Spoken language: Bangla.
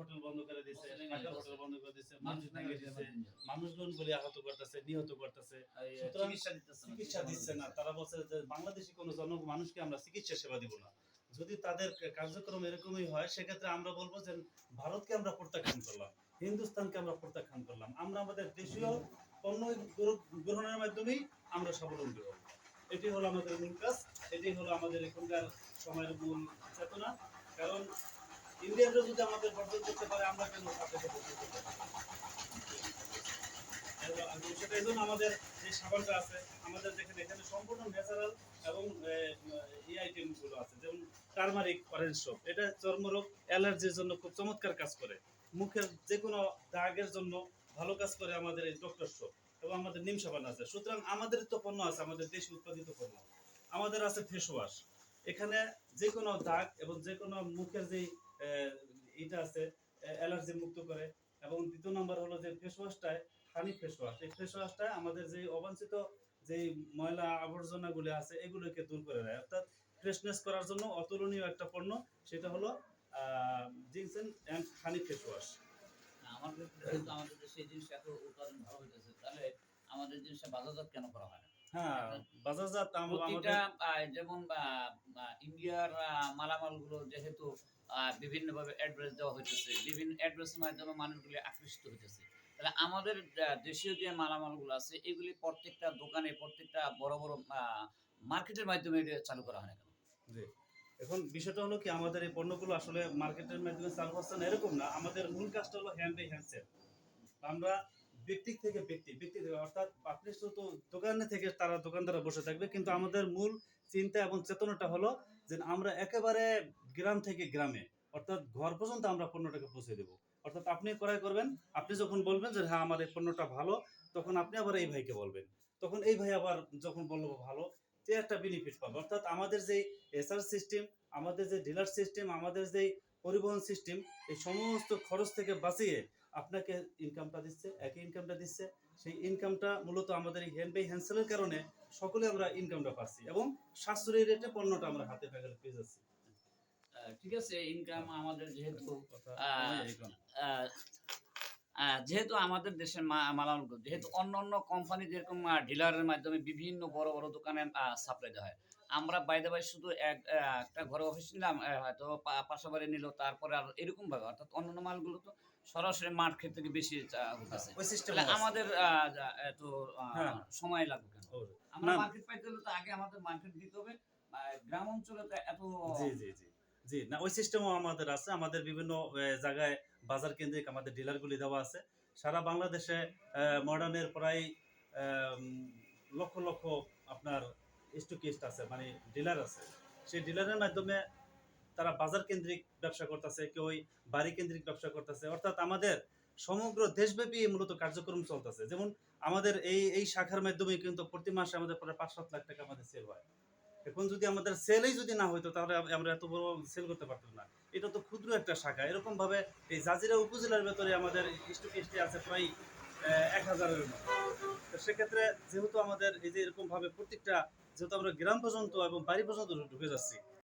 হোটেল বন্ধ করে ঢাকার হোটেল বন্ধ করে মানুষ ভেঙে মানুষজন আহত করতেছে নিহত করতেছে। চিকিৎসা দিচ্ছে না। তারা বলছে যে বাংলাদেশি কোনো জন মানুষকে আমরা চিকিৎসা সেবা দিব না। যদি তাদের কার্যক্রম এরকমই হয় সেক্ষেত্রে আমরা বলব যে ভারতকে আমরা প্রত্যাখ্যান করলাম হিন্দুস্তানকে আমরা প্রত্যাখ্যান করলাম। আমরা আমাদের দেশীয় পণ্য গ্রহণের মাধ্যমেই আমরা স্বাবলম্বী হব। এটি হলো আমাদের মূল কাজ এটি হলো আমাদের এখনকার সময়ের মূল চেতনা। কারণ ইন্ডিয়ানরা যদি আমাদের বর্জন করতে পারে, আমরা কেন তাদেরকে বর্জন করতে পারি না? এবং সেটা এই জন্য আমাদের যে সাবানটা আছে, আমাদের যেখানে এখানে সম্পূর্ণ ন্যাচারাল এবং এই আইটেমগুলো আছে, যেমন টার্মারিক অরেঞ্জ সোপ এটা চর্মরোগ, অ্যালার্জির জন্য খুব চমৎকার কাজ করে। মুখের যে কোনো দাগের জন্য ভালো কাজ করে আমাদের এই ডক্টর সোপ এবং আমাদের নিম সাবান আছে। সুতরাং আমাদের তো পণ্য আছে, আমাদের দেশে উৎপাদিত পণ্য। আমাদের আছে ফেস ওয়াশ এখানে যে কোনো দাগ এবং যে কোনো মুখের যে এটা আছে অ্যালার্জি মুক্ত করে। এবং দ্বিতীয় নম্বর হলো যে ফেস ওয়াশটায় হানি ফেস ওয়াশ এই ফেস ওয়াশটা আমাদের যে অবাঞ্ছিত যে ময়লা আবর্জনাগুলো আছে এগুলোকে দূর করে দেয়। অর্থাৎ ফ্রেশনেস করার জন্য অতুলনীয় একটা পণ্য সেটা হলো ginseng and honey face wash না, আমাদের আমাদের দেশে এই জিনিসটা এত উৎপাদন ভালো হইতেছে। তাহলে আমাদের জিনিসটা বাজারজাত কেন করা হয় না? হ্যাঁ বাজারজাত প্রতিটা যেমন ইন্ডিয়ার মালামালগুলো যেহেতু বিভিন্ন ভাবে অ্যাড্রেস দেওয়া হইতেছে। বিভিন্ন অ্যাড্রেসের মাধ্যমে মানুষগুলি আকৃষ্ট হইতেছে। তাহলে আমাদের দেশীয় যে মালামালগুলো আছে, এগুলি প্রত্যেকটা দোকানে, প্রত্যেকটা বড় বড় মার্কেটের মাধ্যমে এটা চালু করা হয় না কেন। এখন বিষয়টা হলো কি, আমাদের এই পণ্যগুলো আসলে মার্কেটের মাধ্যমে চালু হচ্ছে না, এরকম না। আমাদের মূল কাজটা হলো হ্যান্ড বাই হ্যান্ড সেল আমরা ব্যক্তি থেকে ব্যক্তি ব্যক্তি থেকে, অর্থাৎ আপনি শুধু দোকানে থেকে তারা দোকানদারা বসে থাকবে। কিন্তু আমাদের মূল চিন্তা এবং চেতনাটা হলো যে আমরা একেবারে গ্রাম থেকে গ্রামে, অর্থাৎ ঘর পর্যন্ত আমরা পণ্যটাকে পৌঁছে দেবো। অর্থাৎ আপনি ক্রয় করবেন, আপনি যখন বলবেন যে হ্যাঁ আমার এই পণ্যটা ভালো, তখন আপনি আবার এই ভাইকে বলবেন। তখন এই ভাই আবার যখন বলব ভালো সে একটা বেনিফিট পাবে। অর্থাৎ আমাদের যে এসআর সিস্টেম আমাদের যে ডিলার সিস্টেম আমাদের যে পরিবহন সিস্টেম এই সমস্ত খরচ থেকে বাঁচিয়ে আপনাকে ইনকামটা দিচ্ছে একই ইনকামটা দিচ্ছে। সেই ইনকামটা মূলত আমাদের এই হ্যান্ড বাই হ্যান্ডসেলের কারণে সকলে আমরা ইনকামটা পাচ্ছি এবং সাশ্রয়ী রেটে পণ্যটা আমরা হাতে পেয়ে পেয়ে যাচ্ছি। ঠিক আছে ইনকাম আমাদের যেহেতু আহ, যেহেতু আমাদের দেশের মালামাল যেহেতু অন্য অন্য কোম্পানি যেরকম ডিলারের মাধ্যমে বিভিন্ন বড় বড় দোকানে সাপ্লাই দেওয়া হয়। আমরা বাইরে বাইরে শুধু এক একটা ঘরে অফিস নিলাম হয়তো পাশা বাড়ি নিল তারপরে আর এরকম ভাবে অর্থাৎ অন্যান্য মালগুলো তো সরাসরি মার্কেট থেকে বেশি হতেছে আমাদের হ্যাঁ। সময় লাগবে কেন? আমরা মার্কেট পাইতে হলে তো আগে আমাদের মার্কেট দিতে হবে গ্রাম অঞ্চলে তো এত জি জি জি। জি না ওই সিস্টেমও আমাদের আছে। আমাদের বিভিন্ন জায়গায় বাজার কেন্দ্রিক আমাদের ডিলারগুলি দেওয়া আছে। সারা বাংলাদেশে মডার্নের প্রায় আহ, লক্ষ লক্ষ আপনার স্টকিস্ট আছে মানে ডিলার আছে। সেই ডিলারের মাধ্যমে তারা বাজার কেন্দ্রিক ব্যবসা করতেছে, কেউ ওই বাড়ি কেন্দ্রিক ব্যবসা করতেছে। অর্থাৎ আমাদের সমগ্র দেশব্যাপী মূলত কার্যক্রম চলতেছে। যেমন আমাদের এই এই শাখার মাধ্যমে কিন্তু প্রতি মাসে আমাদের প্রায় পাঁচ সাত লাখ টাকা আমাদের সেল হয়। এখন যদি আমাদের সেলই যদি না হইতো, তাহলে আমরা এত বড় সেল করতে পারতাম না। এটা তো ক্ষুদ্র একটা শাখা। এরকম ভাবে এই জাজিরা উপজেলার ভেতরে আমাদের স্টকিস্টি আছে প্রায় এক হাজারের মতো। সেক্ষেত্রে যেহেতু আমাদের এই যে এরকম ভাবে প্রত্যেকটা যেহেতু আমরা গ্রাম পর্যন্ত এবং বাড়ি পর্যন্ত ঢুকে যাচ্ছি